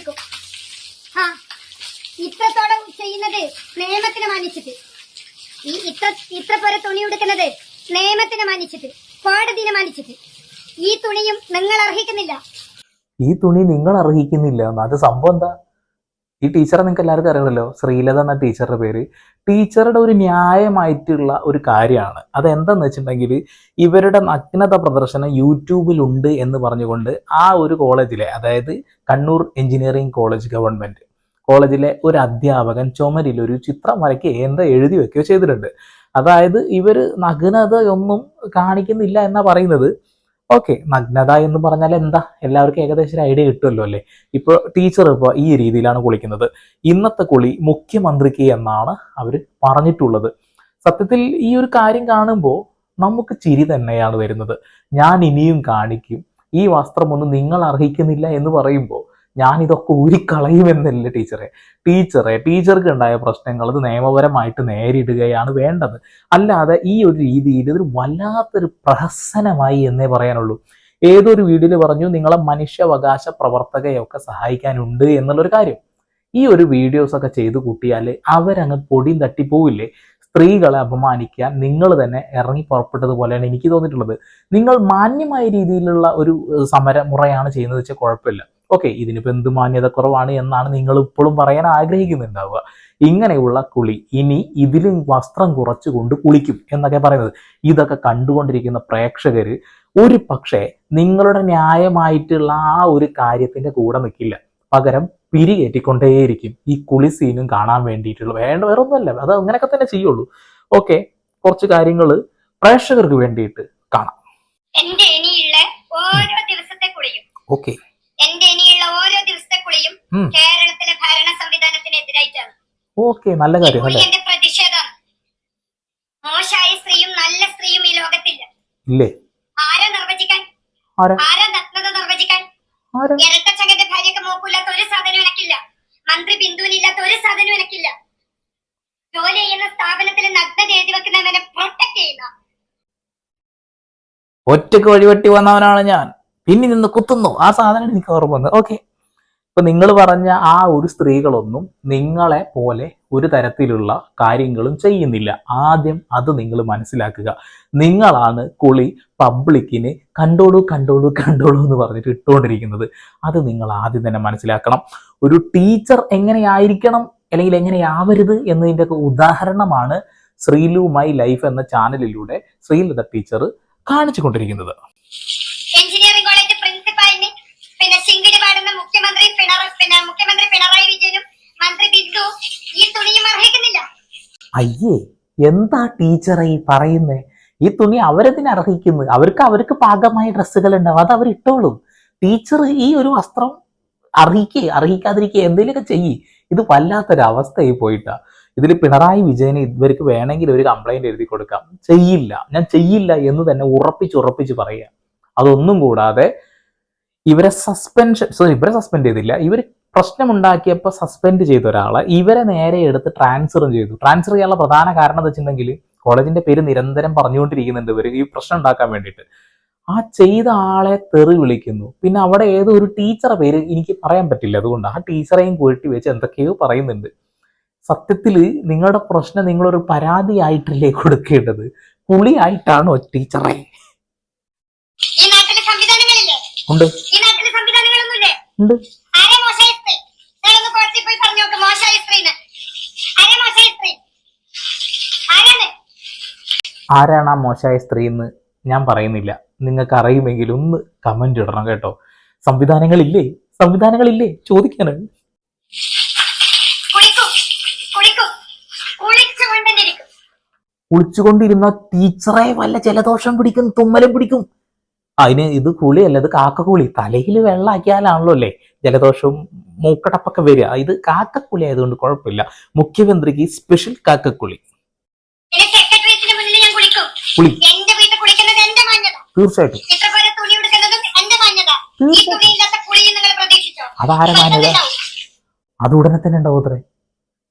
കുളിക്കും ആ ഇത്രത്തോളം ചെയ്യുന്നത് സ്നേഹത്തിന് മാനിച്ചിട്ട്. ഈ ഇത്ര ഇത്ര പോലെ തുണി ഉടുക്കുന്നത് സ്നേഹത്തിന് മാനിച്ചിട്ട് കോടതിനെ മാനിച്ചിട്ട്. ഈ തുണിയും നിങ്ങൾ അർഹിക്കുന്നില്ല. ഈ തുണി നിങ്ങൾ അർഹിക്കുന്നില്ല. അത് സംഭവം എന്താ? ഈ ടീച്ചറെ നിങ്ങൾക്ക് എല്ലാവർക്കും അറിയണമല്ലോ ശ്രീലത എന്ന ടീച്ചറുടെ പേര്. ടീച്ചറുടെ ഒരു ന്യായമായിട്ടുള്ള ഒരു കാര്യമാണ്. അതെന്താന്ന് വെച്ചിട്ടുണ്ടെങ്കിൽ ഇവരുടെ നഗ്നത പ്രദർശനം യൂട്യൂബിലുണ്ട് എന്ന് പറഞ്ഞുകൊണ്ട് ആ ഒരു കോളേജിലെ അതായത് കണ്ണൂർ എഞ്ചിനീയറിംഗ് കോളേജ് ഗവൺമെന്റ് കോളേജിലെ ഒരു അധ്യാപകൻ ചുമരിൽ ഒരു ചിത്രം വരയ്ക്കുകയോ എന്താ എഴുതി വെക്കുകയോ ചെയ്തിട്ടുണ്ട്. അതായത് ഇവർ നഗ്നതയൊന്നും കാണിക്കുന്നില്ല എന്നാണ് പറയുന്നത്. ഓക്കെ നഗ്നത എന്ന് പറഞ്ഞാൽ എന്താ? എല്ലാവർക്കും ഏകദേശം ഒരു ഐഡിയ കിട്ടുമല്ലോ അല്ലേ? ഇപ്പോൾ ടീച്ചർ ഇപ്പോൾ ഈ രീതിയിലാണ് കുളിക്കുന്നത്. ഇന്നത്തെ കുളി മുഖ്യമന്ത്രിക്ക് എന്നാണ് അവർ പറഞ്ഞിട്ടുള്ളത്. സത്യത്തിൽ ഈ ഒരു കാര്യം കാണുമ്പോൾ നമുക്ക് ചിരി തന്നെയാണ് വരുന്നത്. ഞാൻ ഇനിയും കാണിക്കും. ഈ വസ്ത്രമൊന്നും നിങ്ങൾ അർഹിക്കുന്നില്ല എന്ന് പറയുമ്പോൾ ഞാൻ ഇതൊക്കെ ഊരിക്കളയുമെന്നല്ല ടീച്ചറെ. ടീച്ചറെ ടീച്ചർക്ക് ഉണ്ടായ പ്രശ്നങ്ങൾ അത് നിയമപരമായിട്ട് നേരിടുകയാണ് വേണ്ടത്. അല്ലാതെ ഈ ഒരു രീതിയിൽ ഇതൊരു വല്ലാത്തൊരു പ്രഹസനമായി എന്നേ പറയാനുള്ളൂ. ഏതൊരു വീഡിയോയിൽ പറഞ്ഞു നിങ്ങളെ മനുഷ്യാവകാശ പ്രവർത്തകയൊക്കെ സഹായിക്കാനുണ്ട് എന്നുള്ളൊരു കാര്യം. ഈ ഒരു വീഡിയോസ് ഒക്കെ ചെയ്തു കൂട്ടിയാൽ അവരങ്ങ് പൊടിയും തട്ടിപ്പോവില്ലേ സ്ത്രീകളെ അപമാനിക്കാൻ നിങ്ങൾ തന്നെ ഇറങ്ങി പുറപ്പെട്ടതുപോലെയാണ് എനിക്ക് തോന്നിയിട്ടുള്ളത്. നിങ്ങൾ മാന്യമായ രീതിയിലുള്ള ഒരു സമരമുറയാണ് ചെയ്യുന്നത് വെച്ചാൽ കുഴപ്പമില്ല. ഓക്കെ ഇതിനിപ്പോൾ എന്ത് മാന്യത കുറവാണ് എന്നാണ് നിങ്ങൾ ഇപ്പോഴും പറയാൻ ആഗ്രഹിക്കുന്നുണ്ടാവുക. ഇങ്ങനെയുള്ള കുളി ഇനി ഇതിലും വസ്ത്രം കുറച്ചുകൊണ്ട് കുളിക്കും എന്നൊക്കെ പറയുന്നത്. ഇതൊക്കെ കണ്ടുകൊണ്ടിരിക്കുന്ന പ്രേക്ഷകർ ഒരു പക്ഷേ നിങ്ങളുടെ ന്യായമായിട്ടുള്ള ആ ഒരു കാര്യത്തിന്റെ കൂടെ നിൽക്കില്ല പകരം പിരികേറ്റിക്കൊണ്ടേയിരിക്കും ഈ കുളി സീനും കാണാൻ വേണ്ടിയിട്ടുള്ള. വേണ്ട വേറെ ഒന്നുമല്ല അത് അങ്ങനെയൊക്കെ തന്നെ ചെയ്യുള്ളൂ. ഓക്കെ കുറച്ച് കാര്യങ്ങൾ പ്രേക്ഷകർക്ക് വേണ്ടിയിട്ട് കാണാം. എന്റെ ഇനിയുള്ള ഓരോ ദിവസത്തെ കുളിയും. ഓക്കെ. എന്റെ ഇനിയുള്ള ഓരോ ദിവസത്തെ കുളിയും കേരളത്തിലെ ഭരണ സംവിധാനത്തിനെതിരായിട്ടാണ് ഓക്കെ നല്ല കാര്യം എന്റെ പ്രതിഷേധം. മോശമായ സ്ത്രീയും നല്ല സ്ത്രീയും ഈ ലോകത്തില്ല. ഇല്ലേ? ആരാ നിർവചിക്കാൻ? ആരാ? നഗ്നത നിർവചിക്കാൻ? ഇരട്ടച്ചകന്റെ ഭാര്യക്ക് മോക്കില്ലാത്ത ഒരു സാധനം എനക്കില്ല. മന്ത്രി ബിന്ദുവിനില്ലാത്ത ഒരു സാധനം എനക്കില്ല. ജോലി ചെയ്യുന്ന സ്ഥാപനത്തിൽ നഗ്നത എഴുതി വെക്കുന്നവനെ പ്രൊട്ടക്ട് ചെയ്യുന്ന. ഒറ്റയ്ക്ക് വഴിവെട്ടി വന്നവനാണ് ഞാൻ. പിന്നെ നിന്ന് കുത്തുന്നു. ആ സാധനം എനിക്ക് ഓർമ്മ വന്നു. ഓക്കെ ഇപ്പൊ നിങ്ങൾ പറഞ്ഞ ആ ഒരു സ്ത്രീകളൊന്നും നിങ്ങളെ പോലെ ഒരു തരത്തിലുള്ള കാര്യങ്ങളും ചെയ്യുന്നില്ല. ആദ്യം അത് നിങ്ങൾ മനസ്സിലാക്കുക. നിങ്ങളാണ് കുളി പബ്ലിക്കിന് കണ്ടോളൂ കണ്ടോളൂ കണ്ടോളൂ എന്ന് പറഞ്ഞിട്ട് ഇട്ടുകൊണ്ടിരിക്കുന്നത് അത് നിങ്ങൾ ആദ്യം തന്നെ മനസ്സിലാക്കണം. ഒരു ടീച്ചർ എങ്ങനെയായിരിക്കണം അല്ലെങ്കിൽ എങ്ങനെയാവരുത് എന്നതിന്റെ ഒക്കെ ഉദാഹരണമാണ് ശ്രീലു മൈ ലൈഫ് എന്ന ചാനലിലൂടെ ശ്രീലത ടീച്ചർ കാണിച്ചു കൊണ്ടിരിക്കുന്നത്. പ്രിൻസിപ്പാലിന് പിന്നെ ചിങ്കിടി പാടുന്ന മുഖ്യമന്ത്രി പിണറായി പിന്നെ മുഖ്യമന്ത്രി പിണറായി വിജയനും മന്ത്രി ബിന്ദു ഈ തുണിയും അർഹിക്കുന്നില്ല. അയ്യേ എന്താ ടീച്ചറെ ഈ പറയുന്നേ? ഈ തുണി അവരെതിന് അർഹിക്കുന്നു? അവർക്ക് അവർക്ക് പാകമായ ഡ്രസ്സുകൾ ഉണ്ടാവും അത് അവർ ഇട്ടോളും. ടീച്ചർ ഈ ഒരു വസ്ത്രം അർഹിക്കേ അർഹിക്കാതിരിക്കുക എന്തെങ്കിലുമൊക്കെ ചെയ്യ്. ഇത് വല്ലാത്തൊരു അവസ്ഥയായി പോയിട്ടാ. ഇതിൽ പിണറായി വിജയന് ഇവർക്ക് വേണമെങ്കിൽ ഒരു കംപ്ലൈന്റ് എഴുതി കൊടുക്കാം. ചെയ്യില്ല. ഞാൻ ചെയ്യില്ല എന്ന് തന്നെ ഉറപ്പിച്ച് ഉറപ്പിച്ച് പറയുക. അതൊന്നും കൂടാതെ ഇവരെ സസ്പെൻഷൻ സോറി ഇവരെ സസ്പെൻഡ് ചെയ്തില്ല. ഇവർ പ്രശ്നമുണ്ടാക്കിയപ്പോൾ സസ്പെൻഡ് ചെയ്ത ഒരാളെ ഇവരെ നേരെ എടുത്ത് ട്രാൻസ്ഫറും ചെയ്തു. ട്രാൻസ്ഫർ ചെയ്യാനുള്ള പ്രധാന കാരണം എന്താ വെച്ചിട്ടുണ്ടെങ്കിൽ കോളേജിന്റെ പേര് നിരന്തരം പറഞ്ഞുകൊണ്ടിരിക്കുന്നുണ്ട് ഇവർ ഈ പ്രശ്നം ഉണ്ടാക്കാൻ വേണ്ടിയിട്ട്. ആ ചെയ്ത ആളെ തെറി വിളിക്കുന്നു. പിന്നെ അവിടെ ഏതോ ഒരു ടീച്ചറെ പേര് എനിക്ക് പറയാൻ പറ്റില്ല. അതുകൊണ്ട് ആ ടീച്ചറെയും കൂട്ടി വെച്ച് എന്തൊക്കെയോ പറയുന്നുണ്ട്. സത്യത്തിൽ നിങ്ങളുടെ പ്രശ്നം നിങ്ങളൊരു പരാതിയായിട്ടല്ലേ കൊടുക്കേണ്ടത്? പുളിയായിട്ടാണോ ടീച്ചറെ ഈ നാട്ടിലെ സംവിധാനങ്ങളില്ലേ ഉണ്ട് ഈ നാട്ടിലെ സംവിധാനങ്ങളൊന്നുമില്ലേ ഉണ്ട് ആരെ മോശമായ സ്ത്രീ നിങ്ങളൊന്ന് കോടതി പോയി പറഞ്ഞു നോക്ക് മോശമായ സ്ത്രീന്ന് ആരെ സ്ത്രീ ആരാണ്? ആ മോശമായ സ്ത്രീ എന്ന് ഞാൻ പറയുന്നില്ല. നിങ്ങൾക്ക് അറിയുമെങ്കിൽ ഒന്ന് കമന്റ് ഇടണം കേട്ടോ. സംവിധാനങ്ങളില്ലേ? സംവിധാനങ്ങളില്ലേ? കുളിച്ചുകൊണ്ട് കുളിച്ചുകൊണ്ടിരുന്ന ടീച്ചറെ വല്ല ജലദോഷം പിടിക്കും തുമ്മലും പിടിക്കും. അതിന് ഇത് കുളി കുളിയല്ല ഇത് കാക്കക്കുളി തലയിൽ വെള്ളമാക്കിയാലാണല്ലോ അല്ലേ? ജലദോഷവും മൂക്കടപ്പൊക്കെ വരിക. ഇത് കാക്കക്കുളി ആയതുകൊണ്ട് കുഴപ്പമില്ല. മുഖ്യമന്ത്രിക്ക് സ്പെഷ്യൽ കാക്കക്കുളി കുളി. തീർച്ചയായിട്ടും. അതാരെ മാന്യത. അത് ഉടനെ തന്നെ ഉണ്ടാവും അത്രേ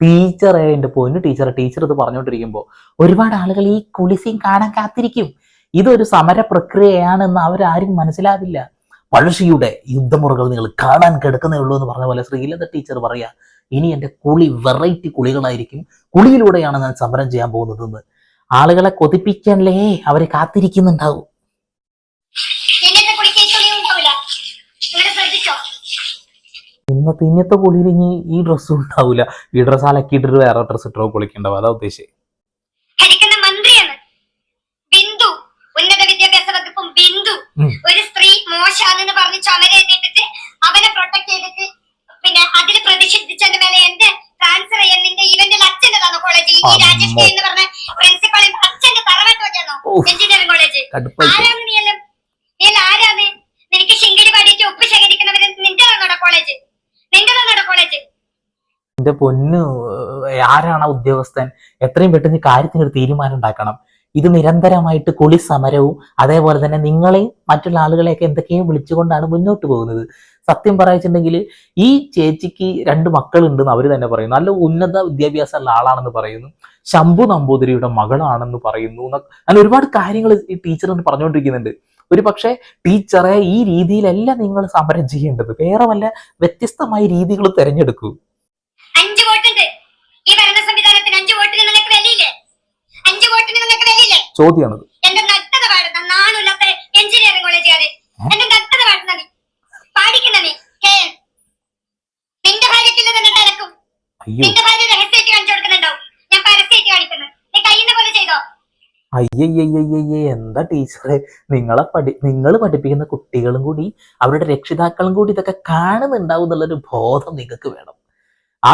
ടീച്ചറെ എന്റെ പൊന്നു ടീച്ചറെ ടീച്ചർ ഇത് പറഞ്ഞുകൊണ്ടിരിക്കുമ്പോൾ ഒരുപാട് ആളുകൾ ഈ കുളിസീൻ കാണാൻ കാത്തിരിക്കും. ഇതൊരു സമര പ്രക്രിയയാണെന്ന് അവരാരും മനസ്സിലാവില്ല. പഴശ്ശിയുടെ യുദ്ധമുറകൾ നിങ്ങൾ കാണാൻ കിടക്കുന്നേ ഉള്ളൂ എന്ന് പറഞ്ഞ പോലെ ശ്രീലത ടീച്ചർ പറയാ ഇനി എന്റെ കുളി വെറൈറ്റി കുളികളായിരിക്കും. കുളിയിലൂടെയാണ് ഞാൻ സമരം ചെയ്യാൻ പോകുന്നതെന്ന് ആളുകളെ കൊതിപ്പിക്കാനല്ലേ അവരെ കാത്തിരിക്കുന്നുണ്ടാവും. ഇന്നത്തെ ഇന്നത്തെ കുളിയിൽ ഇനി ഈ ഡ്രസ്സും ഉണ്ടാവില്ല. ഈ ഡ്രസ്സ് അലക്കിയിട്ടിട്ട് വേറെ ഡ്രസ്സ് ഇട്ടോ കുളിക്കണ്ടാവും അതാ ഉദ്ദേശിച്ചത് ഒരു സ്ത്രീ മോശാണെന്ന് പറഞ്ഞ് ചുമര എഴുതിയിട്ട് അവനെ പ്രൊട്ടക്ട് ചെയ്തിട്ട് പിന്നെ അതിൽ പ്രതിഷേധിച്ചതിന്റെ മേലെ എന്റെ ട്രാൻസ്ഫർ ചെയ്യാൻ നിന്റെ ഇവന്റെ അച്ഛന്റെതാണോ കോളേജ് ഈ കെ എന്ന് പറഞ്ഞ പ്രിൻസിപ്പൾ അച്ഛന്റെ തറവാട്ട് വച്ചാണോ എഞ്ചിനീയറിംഗ് കോളേജ് ആരാണ് നീ എല്ലാം? നീ ആരാണ്? നിനക്ക് ശിങ്കിടി പാടിയിട്ട് ഉപ്പ് ശേഖരിക്കുന്നവര് നിന്റെതാണോടാ കോളേജ് നിന്റെ നിന്റെതാണോടാ കോളേജ് എന്റെ പൊന്നു ആരാണ് ഉദ്യോഗസ്ഥൻ? എത്രയും പെട്ടെന്ന് കാര്യത്തിനൊരു തീരുമാനം ഉണ്ടാക്കണം. ഇത് നിരന്തരമായിട്ട് കുളി സമരവും അതേപോലെ തന്നെ നിങ്ങളെയും മറ്റുള്ള ആളുകളെയൊക്കെ എന്തൊക്കെയും വിളിച്ചുകൊണ്ടാണ് മുന്നോട്ട് പോകുന്നത്. സത്യം പറയുന്നുണ്ടെങ്കിൽ ഈ ചേച്ചിക്ക് രണ്ട് മക്കളുണ്ടെന്ന് അവർ തന്നെ പറയുന്നു. നല്ല ഉന്നത വിദ്യാഭ്യാസമുള്ള ആളാണെന്ന് പറയുന്നു. ശംഭു നമ്പൂതിരിയുടെ മകളാണെന്ന് പറയുന്നു അങ്ങനെ ഒരുപാട് കാര്യങ്ങൾ ഈ ടീച്ചർ പറഞ്ഞുകൊണ്ടിരിക്കുന്നുണ്ട്. ഒരു പക്ഷേ ടീച്ചറെ ഈ രീതിയിലല്ല നിങ്ങൾ സമരം ചെയ്യേണ്ടത്. വേറെ വല്ല വ്യത്യസ്തമായ രീതികൾ തിരഞ്ഞെടുക്കൂ അഞ്ച് വോട്ടുണ്ട് ഈ ഭരണ സംവിധാനത്തിന് അഞ്ച് വോട്ടിന് നിനക്ക് വിലയില്ലേ അഞ്ച് വോട്ടിന് നിനക്ക് വിലയില്ലേ ചോദ്യമാണത് എന്റെ നട്ടത പാടുന്ന നാണില്ലാത്ത എഞ്ചിനീയറിംഗ് കോളേജുകാര് എന്റെ നട്ടത പാടുന്ന നീ പാടിക്കുന്ന നീ കെ എൻ. നിന്റെ ഭാര്യക്കില്ല തന്നെ നടക്കും അയ്യോ നിന്റെ ഭാര്യ രഹസ്യമായിട്ട് കാണിച്ചു കൊടുക്കുന്നുണ്ടാവും ഞാൻ പരസ്യമായിട്ട് കാണിക്കുന്നത് നീ കഴിയുന്ന അയ്യയ്യയ്യയ്യേ എന്താ ടീച്ചറെ? നിങ്ങളെ പഠി നിങ്ങൾ പഠിപ്പിക്കുന്ന കുട്ടികളും കൂടി അവരുടെ രക്ഷിതാക്കളും കൂടി ഇതൊക്കെ കാണുന്നുണ്ടാവും എന്നുള്ളൊരു ബോധം നിങ്ങൾക്ക് വേണം. ആ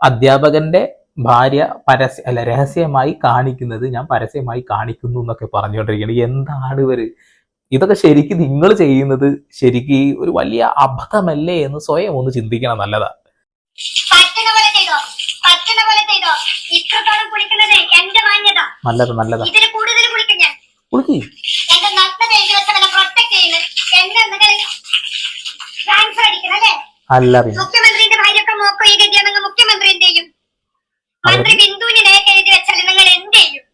അധ്യാപകന്റെ ഭാര്യ പരസ്യ അല്ല രഹസ്യമായി കാണിക്കുന്നത് ഞാൻ പരസ്യമായി കാണിക്കുന്നു എന്നൊക്കെ പറഞ്ഞുകൊണ്ടിരിക്കുകയാണ്. എന്താണ് ഇവർ? ഇതൊക്കെ ശരിക്കും നിങ്ങൾ ചെയ്യുന്നത് ശരിക്കും ഒരു വലിയ അബദ്ധമല്ലേ എന്ന് സ്വയം ഒന്ന് ചിന്തിക്കണം നല്ലതാ. നല്ലത് പോലെ ചെയ്തോ? അല്ല? പോലെ ചെയ്തോ ഇത്രത്തോളം കുളിക്കുന്നത് എന്റെ മാന്യത നല്ലത് നല്ലതാ ഇതിൽ കൂടുതൽ കുളിക്കും ഞാൻ കുളിക്ക് എന്റെ നഗ്നത എഴുതി വെച്ചവനെ പ്രൊട്ടക്ട് ചെയ്യുന്നു എന്നെ നിങ്ങൾ ട്രാൻസ്ഫർ അടിക്കണം അല്ലേ അല്ല പിന്നെ മുഖ്യമന്ത്രിന്റെ ഭാര്യയൊക്കെ മോക്കോ ഈ ഗതിയാണെങ്കിൽ മുഖ്യമന്ത്രി എന്ത് ചെയ്യും മന്ത്രി ബിന്ദുവിന് നേരെ എഴുതി വെച്ചാൽ നിങ്ങൾ എന്ത് ചെയ്യും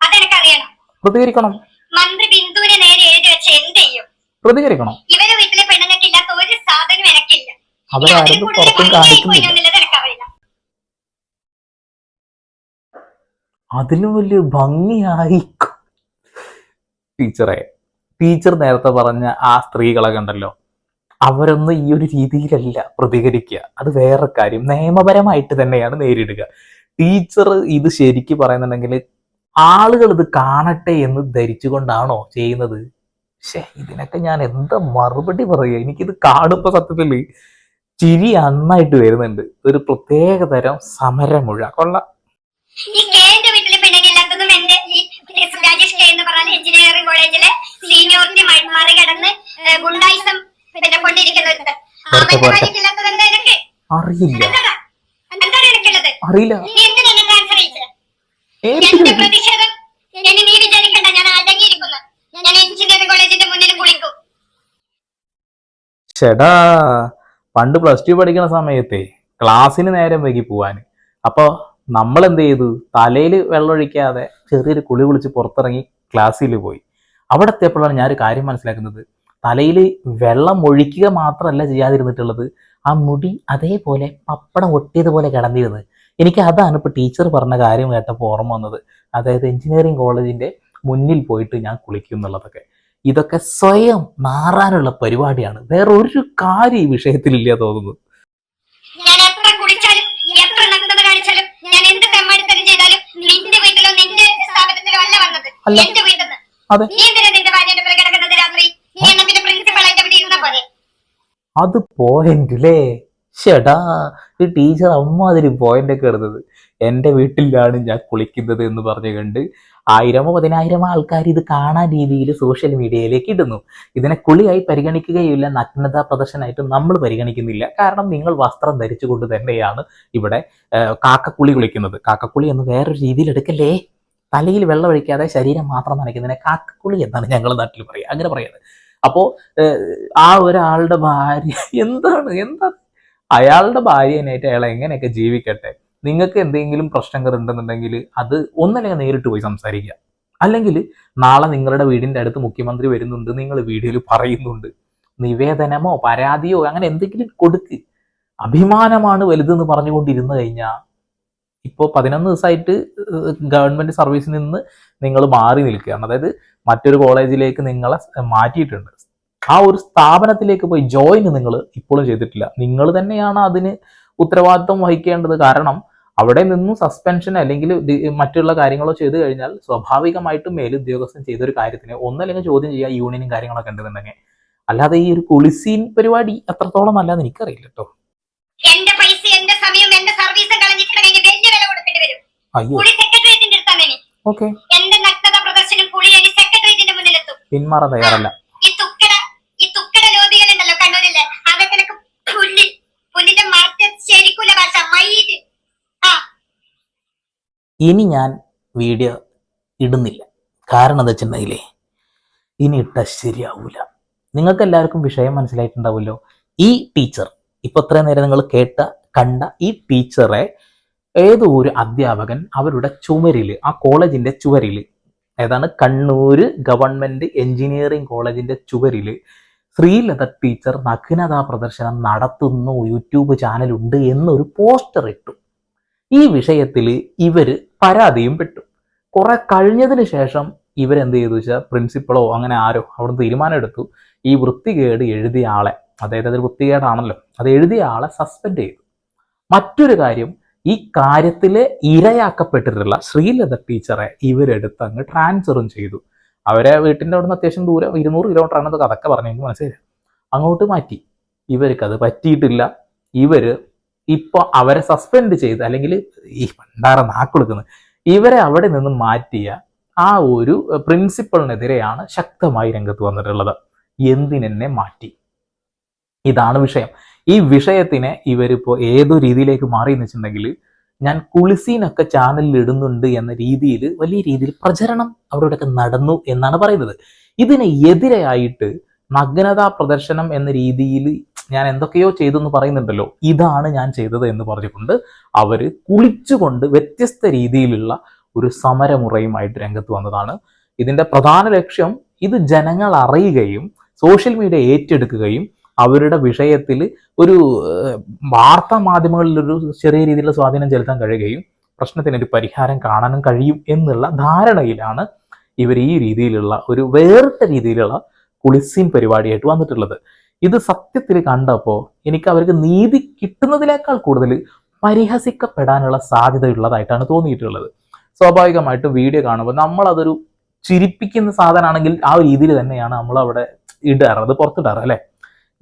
അതെനിക്കറിയണം പ്രതികരിക്കണം. മന്ത്രി ബിന്ദുവിനെ നേരെ എഴുതി വെച്ച് എന്ത് ചെയ്യും? പ്രതികരിക്കണം. ഇവരെ വീട്ടിലെ പെണ്ണുങ്ങൾക്ക് ഇല്ലാത്ത ഒരു സാധനം എനിക്കില്ല. അവരാരും പുറത്തും കാണിക്കുന്നില്ല. അതിലും വലിയ ഭംഗിയായി. ടീച്ചറെ ടീച്ചർ നേരത്തെ പറഞ്ഞ ആ സ്ത്രീകളെ കണ്ടല്ലോ. അവരൊന്നും ഈ ഒരു രീതിയിലല്ല പ്രതികരിക്കുക. അത് വേറെ കാര്യം. നിയമപരമായിട്ട് തന്നെയാണ് നേരിടുക. ടീച്ചർ ഇത് ശരിക്ക് പറയുന്നുണ്ടെങ്കിൽ ആളുകൾ ഇത് കാണട്ടെ എന്ന് ധരിച്ചുകൊണ്ടാണോ ചെയ്യുന്നത്? ശേ ഇതിനൊക്കെ ഞാൻ എന്താ മറുപടി പറയുക? എനിക്കിത് കാണുമ്പോൾ സത്യത്തിൽ ചിരി നന്നായിട്ട് വരുന്നുണ്ട്. ഒരു പ്രത്യേക തരം സമരമുഴ. കൊള്ള. എഞ്ചിനീയറിംഗ് കോളേജിലെ മറികടന്ന് ഗുണ്ടായിസം പിന്നെ കൊണ്ടിരിക്കുന്നത് അറിയില്ല. അറിയില്ല. ചേടാ പണ്ട് പ്ലസ് ടു പഠിക്കുന്ന സമയത്തെ ക്ലാസ്സിന് നേരം വൈകി പോവാൻ അപ്പോൾ നമ്മൾ എന്ത് ചെയ്തു തലയിൽ വെള്ളമൊഴിക്കാതെ ചെറിയൊരു കുളി കുളിച്ച് പുറത്തിറങ്ങി ക്ലാസ്സിൽ പോയി. അവിടെ എത്തിയപ്പോഴാണ് ഞാൻ ഒരു കാര്യം മനസ്സിലാക്കുന്നത്. തലയിൽ വെള്ളം ഒഴിക്കുക മാത്രമല്ല ചെയ്യാതിരുന്നിട്ടുള്ളത്. ആ മുടി അതേപോലെ പപ്പടം ഒട്ടിയതുപോലെ കിടന്നിരുന്നത് എനിക്ക് അതാണ് ഇപ്പോൾ ടീച്ചർ പറഞ്ഞ കാര്യം കേട്ടപ്പോൾ ഓർമ്മ വന്നത്. അതായത് എഞ്ചിനീയറിംഗ് കോളേജിന്റെ മുന്നിൽ പോയിട്ട് ഞാൻ കുളിക്കും എന്നുള്ളതൊക്കെ. ഇതൊക്കെ സ്വയം മാറാനുള്ള പരിപാടിയാണ്. വേറെ ഒരു കാര്യം ഈ വിഷയത്തിലില്ല തോന്നുന്നു. അല്ല അതെ. അത് പോയിന്റ് അല്ലേ ഒരു ടീച്ചർ അമ്മാതിരി പോയിന്റ് ഒക്കെ എടുത്തത് എന്റെ വീട്ടിലാണ് ഞാൻ കുളിക്കുന്നത് എന്ന് പറഞ്ഞു കണ്ട് ആയിരമോ പതിനായിരമോ ആൾക്കാർ ഇത് കാണാൻ രീതിയിൽ സോഷ്യൽ മീഡിയയിലേക്ക് ഇടുന്നു. ഇതിനെ കുളിയായി പരിഗണിക്കുകയില്ല നഗ്നതാ പ്രദർശനമായിട്ടും നമ്മൾ പരിഗണിക്കുന്നില്ല. കാരണം നിങ്ങൾ വസ്ത്രം ധരിച്ചുകൊണ്ട് തന്നെയാണ് ഇവിടെ കാക്കക്കുളി കുളിക്കുന്നത്. കാക്കക്കുളി എന്ന് വേറൊരു രീതിയിൽ എടുക്കല്ലേ? തലയിൽ വെള്ളം ഒഴിക്കാതെ ശരീരം മാത്രം നനയ്ക്കുന്നതിനെ കാക്കക്കുളി എന്നാണ് ഞങ്ങളുടെ നാട്ടിൽ പറയുക. അങ്ങനെ പറയുന്നത്. അപ്പോൾ ആ ഒരാളുടെ ഭാര്യ എന്താണ്? എന്താ അയാളുടെ ഭാര്യനായിട്ട് അയാൾ എങ്ങനെയൊക്കെ ജീവിക്കട്ടെ? നിങ്ങൾക്ക് എന്തെങ്കിലും പ്രശ്നങ്ങൾ ഉണ്ടെന്നുണ്ടെങ്കിൽ അത് ഒന്നല്ലെങ്കിൽ നേരിട്ട് പോയി സംസാരിക്കുക. അല്ലെങ്കിൽ നാളെ നിങ്ങളുടെ വീടിന്റെ അടുത്ത് മുഖ്യമന്ത്രി വരുന്നുണ്ട് നിങ്ങൾ വീഡിയോയിൽ പറയുന്നുണ്ട്. നിവേദനമോ പരാതിയോ അങ്ങനെ എന്തെങ്കിലും കൊടുക്ക്. അഭിമാനമാണ് വലുതെന്ന് പറഞ്ഞുകൊണ്ടിരുന്നു കഴിഞ്ഞാൽ ഇപ്പോൾ പതിനൊന്ന് ദിവസമായിട്ട് ഗവൺമെന്റ് സർവീസിൽ നിന്ന് നിങ്ങൾ മാറി നിൽക്കുകയാണ്. അതായത് മറ്റൊരു കോളേജിലേക്ക് നിങ്ങളെ മാറ്റിയിട്ടുണ്ട്. ആ ഒരു സ്ഥാപനത്തിലേക്ക് പോയി ജോയിൻ നിങ്ങൾ ഇപ്പോഴും ചെയ്തിട്ടില്ല. നിങ്ങൾ തന്നെയാണ് അതിന് ഉത്തരവാദിത്വം വഹിക്കേണ്ടത്. കാരണം അവിടെ നിന്നും സസ്പെൻഷൻ അല്ലെങ്കിൽ മറ്റുള്ള കാര്യങ്ങളോ ചെയ്തു കഴിഞ്ഞാൽ സ്വാഭാവികമായിട്ടും മേലുദ്യോഗസ്ഥൻ ചെയ്ത ഒരു കാര്യത്തിന് ഒന്നല്ലെങ്കിൽ ചോദ്യം ചെയ്യുക യൂണിയനും കാര്യങ്ങളൊക്കെ ഉണ്ടെന്നുണ്ടെങ്കിൽ. അല്ലാതെ ഈ ഒരു കുളിസീൻ പരിപാടി എത്രത്തോളം അല്ലാതെ എനിക്കറിയില്ല കേട്ടോ. എന്റെ പൈസ എന്റെ സമയം എന്റെ സർവീസും കളഞ്ഞിട്ടുണ്ടെങ്കിൽ വലിയ വില കൊടുക്കേണ്ടി വരും. അയ്യോ. കുളി സെക്രട്ടേറിയറ്റിന്റെ അടുത്താണ് ഓക്കെ. എന്റെ നഗ്നത പ്രദർശനം കുളി ഇനി സെക്രട്ടേറിയറ്റിന്റെ മുന്നിലെത്തും. പിന്മാറാൻ തയ്യാറല്ല. ഇനി ഞാൻ വീഡിയോ ഇടുന്നില്ല. കാരണം എന്താ വെച്ചിട്ടുണ്ടെങ്കിലേ ഇനി ഇട്ട ശരിയാവൂല. നിങ്ങൾക്ക് എല്ലാവർക്കും വിഷയം മനസ്സിലായിട്ടുണ്ടാവുമല്ലോ. ഈ ടീച്ചർ ഇപ്പൊ ഇത്രയും നേരം നിങ്ങൾ കേട്ട കണ്ട ഈ ടീച്ചറെ ഏതോ ഒരു അധ്യാപകൻ അവരുടെ ചുമരിൽ ആ കോളേജിന്റെ ചുവരിൽ ഏതാണ് കണ്ണൂര് ഗവൺമെന്റ് എഞ്ചിനീയറിംഗ് കോളേജിന്റെ ചുവരിൽ ശ്രീലത ടീച്ചർ നഗ്നതാ പ്രദർശനം നടത്തുന്നു യൂട്യൂബ് ചാനലുണ്ട് എന്നൊരു പോസ്റ്റർ ഇട്ടു. ഈ വിഷയത്തിൽ ഇവർ പരാതിയും പെട്ടു. കുറെ കഴിഞ്ഞതിന് ശേഷം ഇവരെന്ത് ചെയ്തു വെച്ചാൽ പ്രിൻസിപ്പളോ അങ്ങനെ ആരോ അവിടെ തീരുമാനമെടുത്തു ഈ വൃത്തികേട് എഴുതിയ ആളെ അതായത് അതൊരു വൃത്തികേടാണല്ലോ അത് എഴുതിയ ആളെ സസ്പെൻഡ് ചെയ്തു. മറ്റൊരു കാര്യം ഈ കാര്യത്തിൽ ഇരയാക്കപ്പെട്ടിട്ടുള്ള ശ്രീലത ടീച്ചറെ ഇവരെടുത്ത് അങ്ങ് ട്രാൻസ്ഫറും ചെയ്തു. അവരെ വീട്ടിന്റെ അവിടെ നിന്ന് അത്യാവശ്യം ദൂരം ഇരുന്നൂറ് കിലോമീറ്റർ ആണെന്ന് കഥക്കെ പറഞ്ഞു മനസ്സിലായി. അങ്ങോട്ട് മാറ്റി. ഇവർക്ക് അത് പറ്റിയിട്ടില്ല. ഇവർ ഇപ്പോൾ അവരെ സസ്പെൻഡ് ചെയ്ത് അല്ലെങ്കിൽ ഈ പണ്ടാറ നാക്കൊടുക്കുന്നത്. ഇവരെ അവിടെ നിന്ന് മാറ്റിയ ആ ഒരു പ്രിൻസിപ്പളിനെതിരെയാണ് ശക്തമായി രംഗത്ത് വന്നിട്ടുള്ളത്. എന്തിനെന്നെ മാറ്റി? ഇതാണ് വിഷയം. ഈ വിഷയത്തിനെ ഇവരിപ്പോൾ ഏതോ രീതിയിലേക്ക് മാറി എന്ന് വെച്ചിട്ടുണ്ടെങ്കിൽ ഞാൻ കുളിസീനൊക്കെ ചാനലിൽ ഇടുന്നുണ്ട് എന്ന രീതിയിൽ വലിയ രീതിയിൽ പ്രചരണം അവരോടൊക്കെ നടന്നു എന്നാണ് പറയുന്നത്. ഇതിന് എതിരെയായിട്ട് നഗ്നതാ പ്രദർശനം എന്ന രീതിയിൽ ഞാൻ എന്തൊക്കെയോ ചെയ്തു എന്ന് പറയുന്നുണ്ടല്ലോ. ഇതാണ് ഞാൻ ചെയ്തത് എന്ന് പറഞ്ഞുകൊണ്ട് അവർ കുളിച്ചുകൊണ്ട് വ്യത്യസ്ത രീതിയിലുള്ള ഒരു സമരമുറയുമായിട്ട് രംഗത്ത് വന്നതാണ്. ഇതിന്റെ പ്രധാന ലക്ഷ്യം ഇത് ജനങ്ങൾ അറിയുകയും സോഷ്യൽ മീഡിയ ഏറ്റെടുക്കുകയും അവരുടെ വിഷയത്തിൽ ഒരു വാർത്താ മാധ്യമങ്ങളിൽ ഒരു ചെറിയ രീതിയിലുള്ള സ്വാധീനം ചെലുത്താൻ കഴിയുകയും പ്രശ്നത്തിന് ഒരു പരിഹാരം കാണാനും കഴിയും എന്നുള്ള ധാരണയിലാണ് ഇവർ ഈ രീതിയിലുള്ള ഒരു വേറിട്ട രീതിയിലുള്ള കുളിസീൻ പരിപാടിയായിട്ട് വന്നിട്ടുള്ളത്. ഇത് സത്യത്തിൽ കണ്ടപ്പോൾ എനിക്ക് അവർക്ക് നീതി കിട്ടുന്നതിനേക്കാൾ കൂടുതൽ പരിഹസിക്കപ്പെടാനുള്ള സാധ്യതയുള്ളതായിട്ടാണ് തോന്നിയിട്ടുള്ളത്. സ്വാഭാവികമായിട്ടും വീഡിയോ കാണുമ്പോൾ നമ്മളതൊരു ചിരിപ്പിക്കുന്ന സാധനമാണെങ്കിൽ ആ രീതിയിൽ തന്നെയാണ് നമ്മൾ അവിടെ ഇടാറ് അത് പുറത്തിടാറ് അല്ലെ?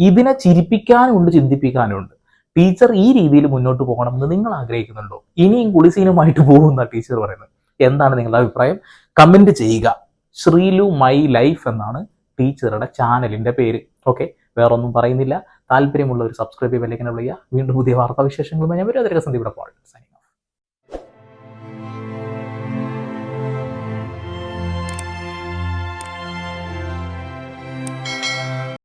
ഇതിനെ ചിരിപ്പിക്കാനും ഉണ്ട് ചിന്തിപ്പിക്കാനും ഉണ്ട് ടീച്ചർ ഈ രീതിയിൽ മുന്നോട്ട് പോകണമെന്ന് നിങ്ങൾ ആഗ്രഹിക്കുന്നുണ്ടോ? ഇനിയും കുളിസീനുമായിട്ട് പോകുന്ന ടീച്ചർ പറയുന്നത്. എന്താണ് നിങ്ങളുടെ അഭിപ്രായം? കമന്റ് ചെയ്യുക. ശ്രീലു മൈ ലൈഫ് എന്നാണ് ടീച്ചറുടെ ചാനലിന്റെ പേര്. ഓക്കെ വേറൊന്നും പറയുന്നില്ല. താല്പര്യമുള്ള ഒരു സബ്സ്ക്രൈബ് ബെല്ലൈക്കനെ വിളിക്കുക. വീണ്ടും പുതിയ വാർത്താ വിശേഷങ്ങളുമായി ഞാൻ വരും. ഇവിടെ സന്ദീപ്